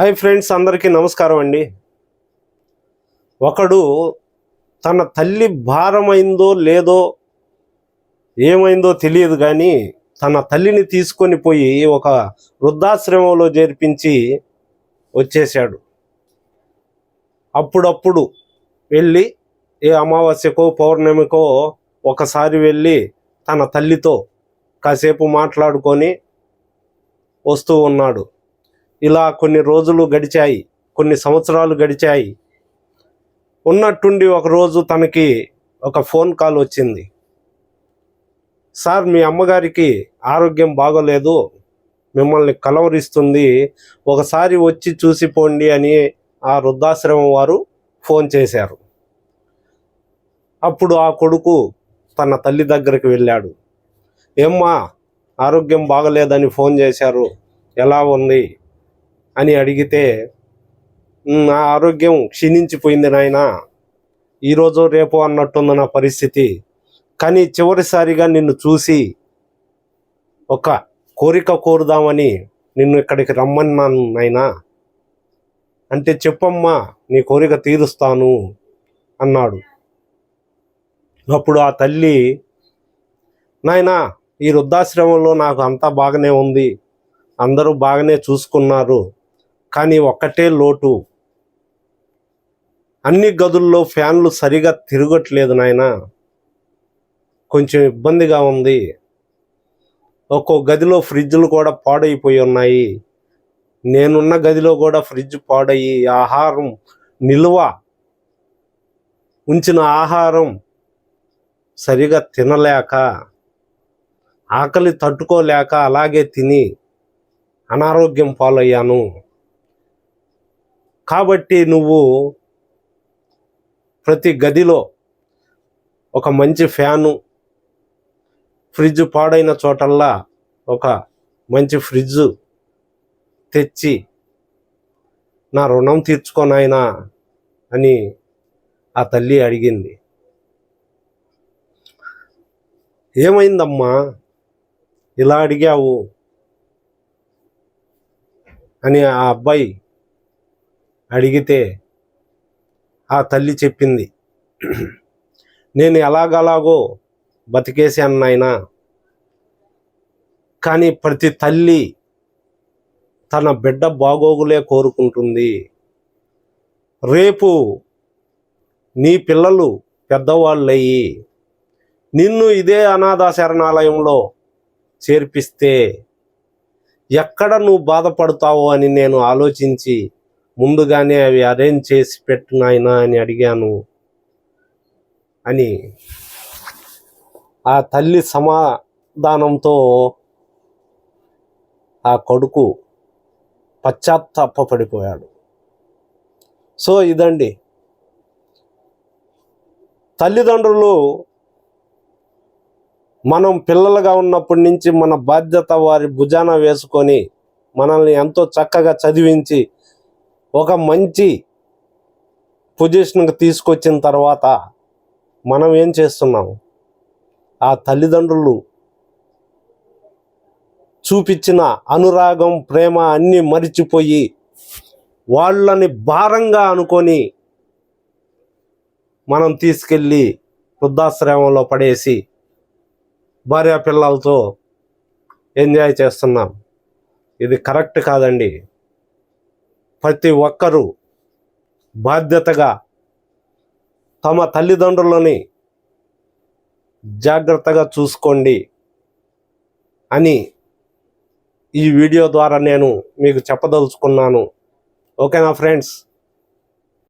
Hi friends అందరికీ నమస్కారం అండి. ఒకడు తన తల్లి భారమైందో లేదో ఏమైందో తెలియదు కానీ తన తల్లిని తీసుకొని పోయి ఒక వృద్ధాశ్రమంలో చేర్పించి వచ్చేసాడు అప్పుడప్పుడు వెళ్ళి ఏ అమావాస్యకో పౌర్ణమికో ఒకసారి వెళ్ళి తన తల్లితో కాసేపు మాట్లాడుకొని వస్తూ ఉన్నాడు. ఇలా కొన్ని రోజులు గడిచాయి కొన్ని సంవత్సరాలు గడిచాయి. ఉన్నట్టుండి ఒకరోజు తనకి ఒక ఫోన్ కాల్ వచ్చింది. సార్ మీ అమ్మగారికి ఆరోగ్యం బాగోలేదు మిమ్మల్ని కలవరిస్తుంది ఒకసారి వచ్చి చూసిపోండి అని ఆ వృద్ధాశ్రమం వారు ఫోన్ చేశారు. అప్పుడు ఆ కొడుకు తన తల్లి దగ్గరికి వెళ్ళాడు. ఏమ్మా ఆరోగ్యం బాగలేదని ఫోన్ చేశారు ఎలా ఉంది? అని అడిగితే నా ఆరోగ్యం క్షీణించిపోయింది నాయన. ఈరోజు రేపు అన్నట్టుంది నా పరిస్థితి. కానీ చివరిసారిగా నిన్ను చూసి ఒక కోరిక కోరుదామని నిన్ను ఇక్కడికి రమ్మన్నాను నాయనా. అంటే చెప్పమ్మా నీ కోరిక తీరుస్తాను అన్నాడు. అప్పుడు ఆ తల్లి నాయనా ఈ వృద్ధాశ్రమంలో నాకు అంతా బాగానే ఉంది. అందరూ బాగానే చూసుకున్నారు. కానీ ఒక్కటే లోటు. అన్ని గదుల్లో ఫ్యాన్లు సరిగా తిరగట్లేదు నాయన. కొంచెం ఇబ్బందిగా ఉంది. ఒక్కో గదిలో ఫ్రిడ్జ్లు కూడా పాడైపోయి ఉన్నాయి. నేనున్న గదిలో కూడా ఫ్రిడ్జ్ పాడయ్యి ఆహారం నిల్వ ఉంచిన ఆహారం సరిగా తినలేక ఆకలి తట్టుకోలేక అలాగే తిని అనారోగ్యం పాలయ్యాను. కాబట్టి నువ్వు ప్రతి గదిలో ఒక మంచి ఫ్యాను ఫ్రిడ్జ్ పాడైన చోటల్లా ఒక మంచి ఫ్రిడ్జ్ తెచ్చి నా రుణం తీర్చుకోనాయనా అని ఆ తల్లి అడిగింది. ఏమైందమ్మా? ఇలా అడిగావు? అని ఆ అబ్బాయి అడిగితే ఆ తల్లి చెప్పింది నేను ఎలాగలాగో బతికేశాను నాయన కానీ ప్రతి తల్లి తన బిడ్డ బాగోగులే కోరుకుంటుంది. రేపు నీ పిల్లలు పెద్దవాళ్ళయ్యి నిన్ను ఇదే అనాథ శరణాలయంలో చేర్పిస్తే ఎక్కడ నువ్వు బాధపడతావో అని నేను ఆలోచించి ముందుగానే అవి అరేంజ్ చేసి పెట్టు నాయనా అని అడిగాను అని. ఆ తల్లి సమాధానంతో ఆ కొడుకు పశ్చాత్తాపడిపోయాడు సో ఇదండి. తల్లిదండ్రులు మనం పిల్లలుగా ఉన్నప్పటి నుంచి మన బాధ్యత వారి భుజాన వేసుకొని మనల్ని ఎంతో చక్కగా చదివించి ఒక మంచి పొజిషన్కి తీసుకొచ్చిన తర్వాత మనం ఏం చేస్తున్నాం? ఆ తల్లిదండ్రులు చూపించిన అనురాగం ప్రేమ అన్నీ మరిచిపోయి వాళ్ళని భారంగా అనుకొని మనం తీసుకెళ్ళి వృద్ధాశ్రమంలో పడేసి భార్య పిల్లలతో ఎంజాయ్ చేస్తున్నాం. ఇది కరెక్ట్ కాదండి. ప్రతి ఒక్కరూ బాధ్యతగా తమ తల్లిదండ్రులని జాగ్రత్తగా చూసుకోండి అని ఈ వీడియో ద్వారా నేను మీకు చెప్పదలుచుకున్నాను. ఓకేనా ఫ్రెండ్స్?